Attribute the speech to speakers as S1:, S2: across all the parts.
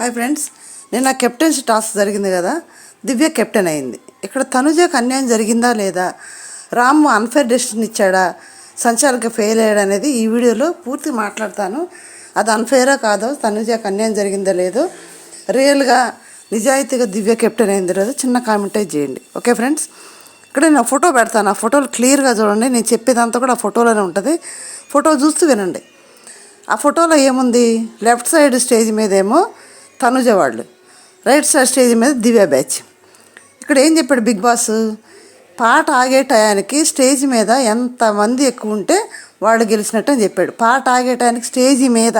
S1: Hi friends నేను నా captaincy task జరిగింది కదా? దివ్య కెప్టెన్ అయింది. ఇక్కడ తనుజకు అన్యాయం జరిగిందా లేదా? రాము అన్ఫేర్ డెసిషన్ ఇచ్చాడా? సంచాలక ఫెయిల్ అయ్యాడు అనేది ఈ వీడియోలో పూర్తి మాట్లాడతాను. అది అన్ఫేరా కాదో తనుజకు అన్యాయం జరిగిందా లేదో రియల్గా నిజాయితీగా దివ్య కెప్టెన్ అయింది లేదో చిన్న కామెంటే చేయండి. ఓకే ఫ్రెండ్స్ ఇక్కడ నేను ఫోటో పెడతాను. ఆ ఫోటోలు క్లియర్గా చూడండి. నేను చెప్పేదంతా కూడా ఆ ఫోటోలోనే ఉంటుంది. ఫోటో చూస్తూ వినండి. ఆ ఫోటోలో ఏముంది? లెఫ్ట్ సైడ్ స్టేజ్ మీద ఏమో తనుజ వాళ్ళు రైట్ సైడ్ స్టేజ్ మీద దివ్య బ్యాచ్. ఇక్కడ ఏం చెప్పాడు బిగ్ బాస్? పాట ఆగే టయానికి స్టేజ్ మీద ఎంతమంది ఎక్కువ ఉంటే వాళ్ళు గెలిచినట్టు అని చెప్పాడు. పాట ఆగే టయానికి స్టేజ్ మీద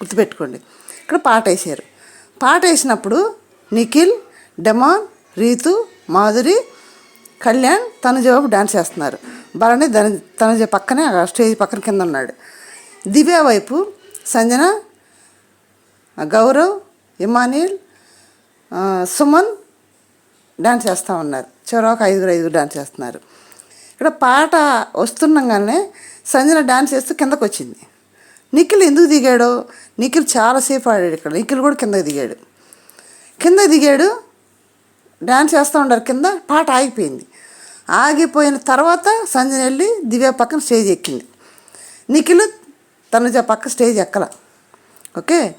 S1: గుర్తుపెట్టుకోండి. ఇక్కడ పాట వేసారు పాట వేసినప్పుడు నిఖిల్ డెమాన్ రీతు మాధురి కళ్యాణ్ తనుజ డాన్స్ చేస్తున్నారు. భరణి ధన తనుజ పక్కనే స్టేజ్ పక్కన కింద ఉన్నాడు. దివ్య వైపు సంజన గౌరవ్ ఇమానిల్ సుమన్ డాన్స్ చేస్తూ ఉన్నారు. చివరికి ఐదుగురు ఐదుగురు డాన్స్ చేస్తున్నారు. ఇక్కడ పాట వస్తుండగానే సంజన డాన్స్ చేస్తూ కిందకు వచ్చింది. నిఖిల్ ఎందుకు దిగాడో? నిఖిల్ చాలాసేపు ఆడాడు ఇక్కడ. నిఖిల్ కూడా కిందకి దిగాడు. కింద దిగాడు డ్యాన్స్ చేస్తూ ఉండారు కింద పాట ఆగిపోయింది. ఆగిపోయిన తర్వాత సంజన వెళ్ళి దివ్య పక్కన స్టేజ్ ఎక్కింది. నిఖిల్ తనుజ పక్క స్టేజ్ ఎక్కల. ఓకే?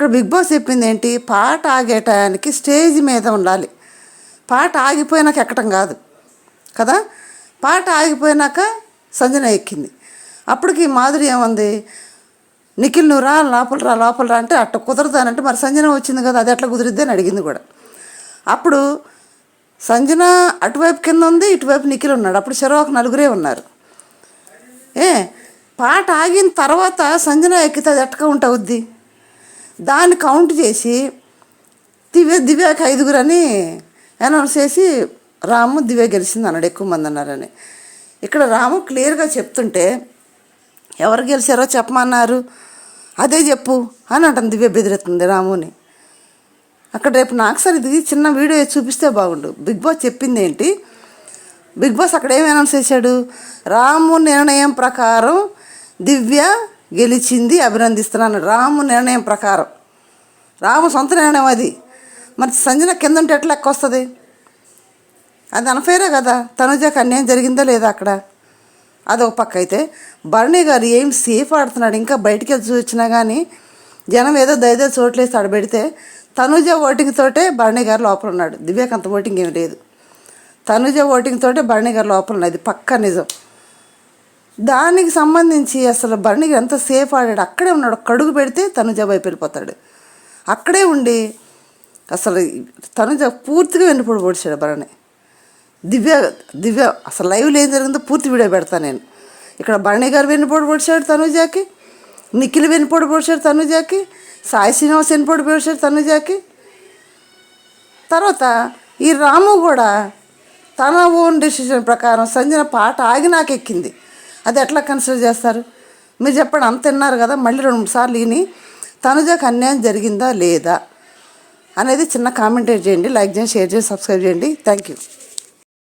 S1: ఇక్కడ బిగ్ బాస్ చెప్పింది ఏంటి పాట ఆగే టయానికి స్టేజ్ మీద ఉండాలి. పాట ఆగిపోయినాక ఎక్కటం కాదు. కదా? పాట ఆగిపోయినాక సంజన ఎక్కింది. అప్పటికి మాధురి ఏమంది? నిఖిల్ నువ్వు రా లోపల రా లోపల రా అంటే అట్ట కుదరదానంటే మరి సంజన వచ్చింది కదా అది ఎట్లా కుదిరిద్ది? అని అడిగింది కూడా. అప్పుడు సంజన అటువైపు కింద ఉంది ఇటువైపు నిఖిల్ ఉన్నాడు. అప్పుడు చెరొక నలుగురే ఉన్నారు. ఏ పాట ఆగిన తర్వాత సంజన ఎక్కితే అది ఎట్టగా ఉంటావుద్ది? దాన్ని కౌంట్ చేసి దివ్య దివ్యకి ఐదుగురని అనౌన్స్ చేసి రాము దివ్య గెలిచింది అన్నాడు ఎక్కువ మంది అన్నారని. ఇక్కడ రాము క్లియర్గా చెప్తుంటే ఎవరు గెలిచారో చెప్పమన్నారు. అదే చెప్పు అని అంటుంది దివ్య బెదిరెత్తుంది రాముని. అక్కడ రేపు నాకు సార్ ఇది చిన్న వీడియో చూపిస్తే బాగుండు. బిగ్ బాస్ చెప్పింది ఏంటి? బిగ్ బాస్ అక్కడ ఏమి అనౌన్స్ చేశాడు? రాము నిర్ణయం ప్రకారం దివ్య గెలిచింది అభినందిస్తున్నాను. రాము నిర్ణయం ప్రకారం. రాము సొంత నిర్ణయం అది. మరి సంజన కింద ఉంటే ఎట్లా లెక్క వస్తుంది? అది అనఫేరే కదా. తనుజాకి అన్యాయం జరిగిందా లేదా అక్కడ? అది ఒక పక్క అయితే భరణి గారు ఏం సేఫ్ ఆడుతున్నాడు? ఇంకా బయటికి వెళ్ళి చూసినా కానీ జనం ఏదో దయదే చోట్లేసి ఆడ పెడితే తనుజ ఓటింగ్ తోటే భరణి గారు లోపల ఉన్నాడు. దివ్యకు ఓటింగ్ ఏమి లేదు. తనుజ ఓటింగ్ తోటే భరణి గారు లోపల ఉన్నది. పక్క నిజం. దానికి సంబంధించి అసలు భరణి గారు ఎంత సేఫ్ ఆడాడు? అక్కడే ఉన్నాడు. కడుగు పెడితే తనుజ వైపు వెళ్ళిపోతాడు. అక్కడే ఉండి అసలు తను పూర్తిగా వెన్నుపొడి పొడిచాడు భరణి దివ్య దివ్య అసలు లైవ్లో ఏం జరిగిందో పూర్తి వీడియో పెడతాను నేను. ఇక్కడ భరణి గారు వెన్నుపోటు పొడిచాడు తనుజాకి నిఖిల్ వెన్నుపోటు పొడిచాడు తనుజాకి సాయి శ్రీనివాస్ వెన్నుపోటు పొడిచాడు తనుజాకి. తర్వాత ఈ రాము కూడా తన ఓన్ డెసిషన్ ప్రకారం సంజన పాట ఆగి నాకు ఎక్కింది అది ఎట్లా కన్సిడర్ చేస్తారు? మీరు చెప్పండి అంత విన్నారు కదా మళ్ళీ రెండు మూడు సార్లు విని తనుజకు అన్యాయం జరిగిందా లేదా అనేది చిన్న కామెంటేట్ చేయండి లైక్ చేయండి షేర్ చేసి సబ్స్క్రైబ్ చేయండి. Thank you